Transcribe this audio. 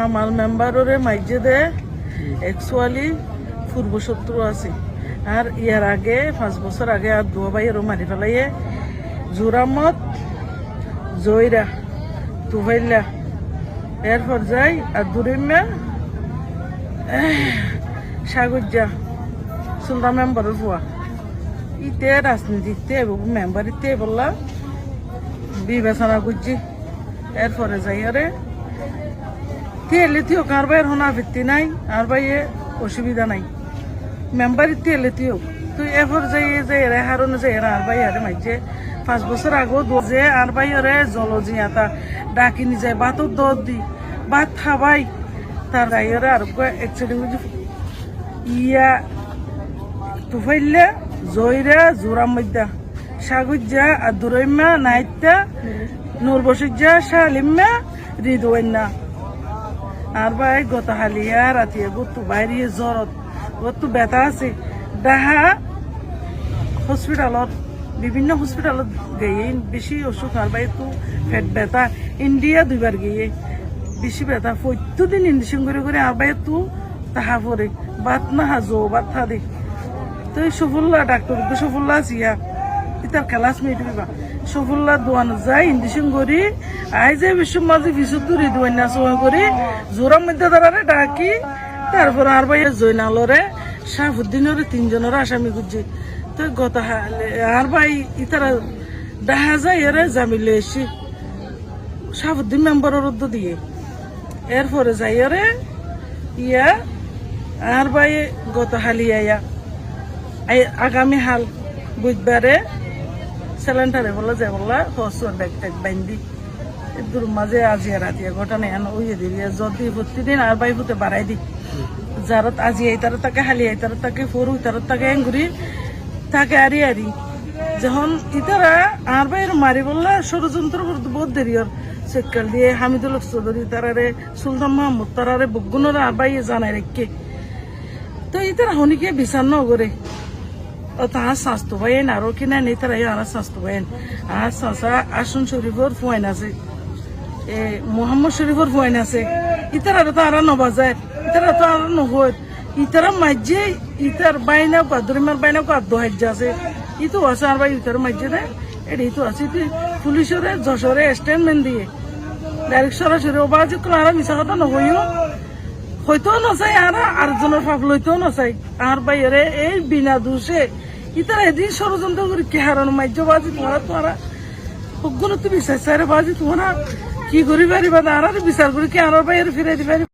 হামাল মেম্বাররে মাইজে দে। Actually পূর্ব শত্রু আছে। আর ইয়ার আগে, পাঁচ বছর আগে আর দুয়া ভাইয়েরও মারি ফেলাইয়ে। জোরামত, জয়রা তুভাইল্লা এরপর যাই, আর দুরিম্যা সাগরজা সুলতান মেম্বারের ফুয়া ইতে রাজনীতিতে মেম্বার ইতে বললা বিবেচনা করছি। এরপরে যাই আরে তেলে তিও কার বাইর হোনা ভিত্তি নাই আর বাইয়ে অসুবিধা নাই। মেম্বার তেলে তিও তুই এরপর যাই যে এরা হারনে যে এরা আর বাই আরে মাইছে পাঁচ বছর আগেও যে আর বাই ওরে জল জিয়াতা ডাকি নি যায় বাতো দর দি ভাত খাবাই। তার গাইরে আর একচুয়ালি ইয়া তুফাইলে জয়রা জোরাম মধ্যা সাগুজ্জা আর দুরৈম্যা নাইত্যা নুরবসুজ্জা শালিম্যা রিদওয়ান্না আর ভাই গত হালিয়া রাতিয়া গতু বাইরে জ্বরত গতু ব্যথা আছে। ডাহা হসপিটালত বিভিন্ন হসপিটালত গিয়ে বেশি অসুখ আর ভাই তো পেট ব্যথা ইন্ডিয়া দুইবার গিয়ে বেশি ব্যথা প্রত্যেকদিন ইন্ডিশন করে করে আর ভাই তো তাহা পরে বাত না হাজো বাত থা দে তো সফুল্লা ডাক্তার সফুল্লা আছিয়া। ইতার খেলাস মেয়ে সফুল্লা দোয়ান যায় ইন্ডিশন করি, আই যে বিশ্ব মাঝে বিশুদ্ধ দূরে দোয়ান না সময় করি জোরার মধ্যে দাঁড়ারে ডাকি, তারপর আর ভাই জয়নালরে শাহুদ্দিনের তিনজনের আসামি করছে তো গত আর ভাই ইতারা দেখা যায়, এরে জামিলে এসে শাহুদ্দিন মেম্বারের রদ্দ দিয়ে। এরপরে যাই এরে, ইয়া, আর ভাই গত হালিয়া আগামী হাল বুধবারে সিলিন্ডারে বলে যে বলা হসুয়ার ব্যাগ ট্যাগ বাইন্দি। দূর মাঝে আজিয়া রাতিয়া ঘটনা এন উইয়ে দিয়ে যদি প্রতিদিন আর বাই হতে বাড়াই দি। যারা আজি এই তাকে হালি এই তারা তাকে ফরু তারা তাকে এঙ্গুরি, তাকে আরি আরি। যখন ইতারা আর বাইর মারি বললা, ষড়যন্ত্র করতে বহুত দেরি ওর। সেকাল দিয়ে হামিদুল চৌধুরী তারারে সুলতান মাহমুদ তারারে, বগুনের আর বাইয়ে জানাই রেখে। তো ইতারা হনিকে বিচার নগরে তাহার স্বাস্থ্য পাইন আরও কিনা নেই তারা আর স্বাস্থ্য পাইন আর চাচা আসন শরীফর ফুয়াইন আছে এ মোহাম্মদ শরীফর ফুয়াইন আছে ইতারা তো আর নবাজায় ইতারা তো আর নহত ইতারা মাঝে ইতার বাইনা কাদরিমার বাইনা কাদ্য হাজ্য আছে ইতো আছে আর ভাই ইতার মাঝে দে এটি তো আছে তুই পুলিশরে যশোরে স্টেটমেন্ট দিয়ে ডাইরেক্ট সরাসরি ওবা যে আর মিশা কথা নহইও হইতেও নচাই আর আরেকজনের ফাঁক লইতেও নচাই আর বাইরে এই বিনা দোষে ইতারা এদিন ষড়যন্ত্র করি কে হারানো মাইজ বাজি তোমরা তোমরা সগুলো তো বিচার চাইরে বাজি তোমরা কি করি পারিবা আর বিচার করি কে আর বাইরে ফিরাই দিবারি